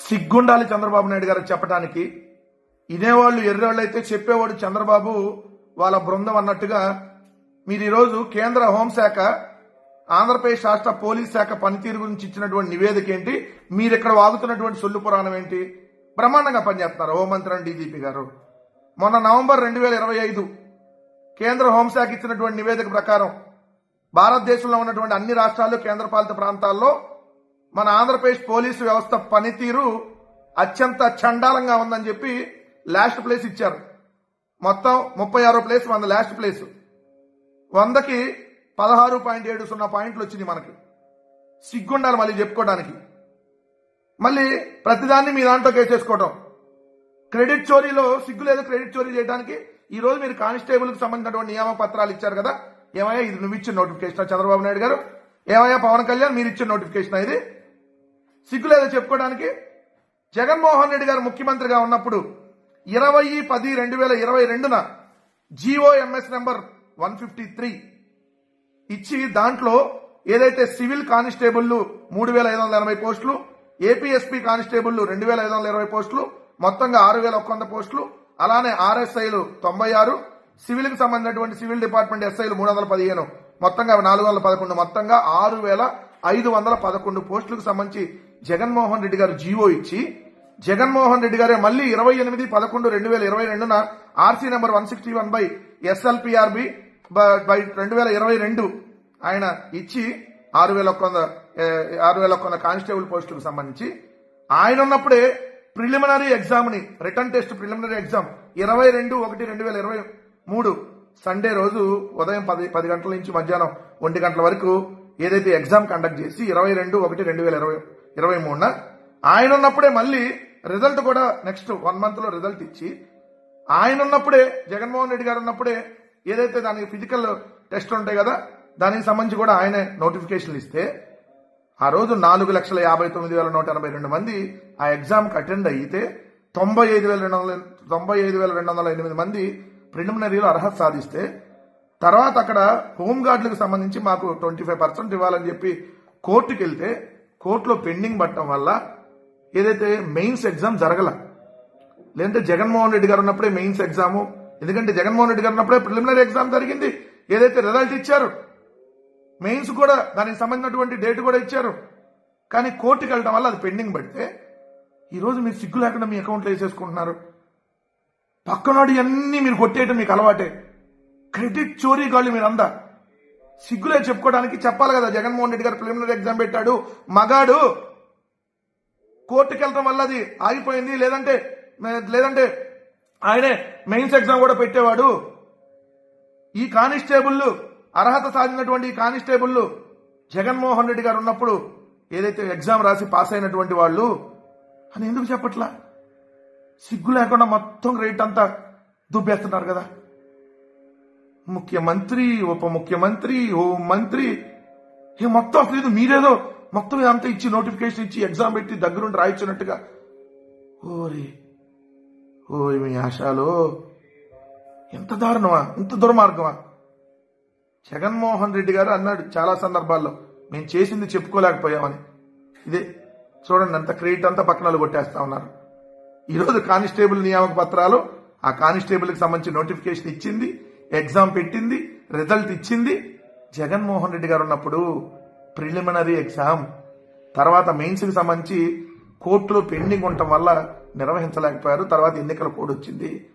సిగ్గుండాలి చంద్రబాబు నాయుడు గారు చెప్పడానికి ఇదేవాళ్ళు ఎర్రేవాళ్ళు అయితే చెప్పేవాడు చంద్రబాబు వాళ్ళ బృందం అన్నట్టుగా మీరు ఈరోజు కేంద్ర హోంశాఖ ఆంధ్రప్రదేశ్ రాష్ట్ర పోలీస్ శాఖ పనితీరు గురించి ఇచ్చినటువంటి నివేదిక ఏంటి? మీరు ఇక్కడ వాగుతున్నటువంటి సొల్లు పురాణం ఏంటి? బ్రహ్మాండంగా పనిచేస్తున్నారు హోంమంత్రి డీజీపీ గారు. మొన్న నవంబర్ రెండు వేల ఇరవై ఐదు కేంద్ర హోంశాఖ ఇచ్చినటువంటి నివేదిక ప్రకారం భారతదేశంలో ఉన్నటువంటి అన్ని రాష్ట్రాలు కేంద్రపాలిత ప్రాంతాల్లో మన ఆంధ్రప్రదేశ్ పోలీసు వ్యవస్థ పనితీరు అత్యంత చండాలంగా ఉందని చెప్పి లాస్ట్ ప్లేస్ ఇచ్చారు. మొత్తం ముప్పై ఆరో ప్లేస్ వంద లాస్ట్ ప్లేస్ వందకి పదహారు పాయింట్ ఏడు సున్నా పాయింట్లు వచ్చింది మనకి. సిగ్గుండాలి మళ్ళీ చెప్పుకోవడానికి. మళ్ళీ ప్రతిదాన్ని మీ దాంట్లో కేసేసుకోవటం క్రెడిట్ చోరీలో సిగ్గు లేదు క్రెడిట్ చోరీ చేయడానికి ఈ రోజు మీరు కానిస్టేబుల్కి సంబంధించినటువంటి నియామక పత్రాలు ఇచ్చారు కదా? ఏమయ్యా ఇది నువ్వు ఇచ్చిన నోటిఫికేషన్ చంద్రబాబు నాయుడు గారు? ఏమయ్యా పవన్ కళ్యాణ్ మీరు ఇచ్చిన నోటిఫికేషన్ ఇది? సిగ్గులేదో చెప్పుకోవడానికి. జగన్మోహన్ రెడ్డి గారు ముఖ్యమంత్రిగా ఉన్నప్పుడు ఇరవై పది రెండు వేల ఇరవై రెండున GOMS number one fifty three ఇచ్చి దాంట్లో ఏదైతే సివిల్ కానిస్టేబుల్ మూడు వేల ఐదు వందల ఎనభై పోస్టులు ఏపీఎస్పీ కానిస్టేబుల్ రెండు వేల ఐదు వందల ఇరవై పోస్టులు మొత్తంగా ఆరు వేల ఒక్క వంద పోస్టులు అలానే ఆర్ఎస్ఐలు తొంభై ఆరు సివిల్కి సంబంధించినటువంటి సివిల్ డిపార్ట్మెంట్ ఎస్ఐలు మూడు వందల పదిహేను మొత్తంగా నాలుగు వందల పదకొండు మొత్తంగా ఆరు వేల ఐదు వందల పదకొండు పోస్టులకు సంబంధించి జగన్మోహన్ రెడ్డి గారు జీవో ఇచ్చి జగన్మోహన్ రెడ్డి గారే మళ్ళీ ఇరవై ఎనిమిది పదకొండు రెండు వేల ఇరవై రెండున RC number one sixty one by SLPRB by రెండు వేల ఇరవై రెండు ఆయన ఇచ్చి ఆరు వేల ఒక్క వంద ఆరు వేల ఒక్క వంద కానిస్టేబుల్ పోస్టులకు సంబంధించి. ఆయన ఉన్నప్పుడే ప్రిలిమినరీ ఎగ్జామ్ని రిటర్న్ టెస్ట్ ప్రిలిమినరీ ఎగ్జామ్ ఇరవై రెండు ఒకటి రెండు వేల ఇరవై మూడు సండే రోజు ఉదయం పది పది గంటల నుంచి మధ్యాహ్నం ఒంటి గంటల వరకు ఏదైతే ఎగ్జామ్ కండక్ట్ చేసి ఇరవై రెండు ఒకటి రెండు వేల ఇరవై ఇరవై మూడున ఆయన ఉన్నప్పుడే మళ్ళీ రిజల్ట్ కూడా నెక్స్ట్ వన్ మంత్లో రిజల్ట్ ఇచ్చి ఆయన ఉన్నప్పుడే జగన్మోహన్ రెడ్డి గారు ఉన్నప్పుడే ఏదైతే దానికి ఫిజికల్ టెస్ట్ ఉంటాయి కదా దానికి సంబంధించి కూడా ఆయనే నోటిఫికేషన్లు ఇస్తే ఆ రోజు నాలుగు లక్షల యాభై తొమ్మిది వేల నూట ఎనభై రెండు మంది ఆ ఎగ్జామ్కి అటెండ్ అయితే తొంభై ఐదు వేల రెండు వందల తొంభై ఐదు వేల రెండు వందల ఎనిమిది మంది ప్రిలిమినరీలో అర్హత సాధిస్తే తర్వాత అక్కడ హోంగార్డులకు సంబంధించి మాకు ట్వంటీ ఫైవ్ పర్సెంట్ ఇవ్వాలని చెప్పి కోర్టుకి వెళ్తే కోర్టులో పెండింగ్ పట్టడం వల్ల ఏదైతే మెయిన్స్ ఎగ్జామ్ జరగల లేదంటే జగన్మోహన్ రెడ్డి గారు ఉన్నప్పుడే మెయిన్స్ ఎగ్జామ్ ఎందుకంటే జగన్మోహన్ రెడ్డి గారు ఉన్నప్పుడే ప్రిలిమినరీ ఎగ్జామ్ జరిగింది ఏదైతే రిజల్ట్ ఇచ్చారు మెయిన్స్ కూడా దానికి సంబంధించినటువంటి డేట్ కూడా ఇచ్చారు. కానీ కోర్టుకి వెళ్ళడం వల్ల అది పెండింగ్ పడితే ఈరోజు మీరు సిగ్గు లేకుండా మీ అకౌంట్లో వేసేసుకుంటున్నారు. పక్కనాడు అన్నీ మీరు కొట్టేయటం మీకు అలవాటే. క్రెడిట్ చోరీ గాళ్ళు మీరు అందా సిగ్గులే చెప్పుకోవడానికి చెప్పాలి కదా. జగన్మోహన్ రెడ్డి గారు ప్రిలిమినరీ ఎగ్జామ్ పెట్టాడు. మగాడు కోర్టుకు వెళ్ళడం వల్ల అది ఆగిపోయింది. లేదంటే లేదంటే ఆయనే మెయిన్స్ ఎగ్జామ్ కూడా పెట్టేవాడు. ఈ కానిస్టేబుల్ అర్హత సాధించినటువంటి ఈ కానిస్టేబుల్ జగన్మోహన్ రెడ్డి గారు ఉన్నప్పుడు ఏదైతే ఎగ్జామ్ రాసి పాస్ అయినటువంటి వాళ్ళు అని ఎందుకు చెప్పట్లా? సిగ్గు లేకుండా మొత్తం రేట్ అంతా దుబ్బేస్తున్నారు కదా. ముఖ్యమంత్రి ఉప ముఖ్యమంత్రి హోం మంత్రి. ఏ మొత్తం అసలు మీరేదో మొత్తం ఇదంతా ఇచ్చి నోటిఫికేషన్ ఇచ్చి ఎగ్జామ్ పెట్టి దగ్గరుండి రాయించినట్టుగా. ఓరి ఓయ్ మీ ఆశాలో. ఎంత దారుణమా ఇంత దుర్మార్గమా. జగన్మోహన్ రెడ్డి గారు అన్నాడు చాలా సందర్భాల్లో మేము చేసింది చెప్పుకోలేకపోయామని. ఇదే చూడండి అంత క్రెడిట్ అంతా పక్కనలు కొట్టేస్తా ఉన్నారు. ఈరోజు కానిస్టేబుల్ నియామక పత్రాలు ఆ కానిస్టేబుల్కి సంబంధించి నోటిఫికేషన్ ఇచ్చింది ఎగ్జామ్ పెట్టింది రిజల్ట్ ఇచ్చింది. జగన్మోహన్ రెడ్డి గారు ఉన్నప్పుడు ప్రిలిమినరీ ఎగ్జామ్. తర్వాత మెయిన్స్కి సంబంధించి కోర్టులో పెండింగ్ ఉండటం వల్ల నిర్వహించలేకపోయారు. తర్వాత ఎన్నికల కోడ్ వచ్చింది.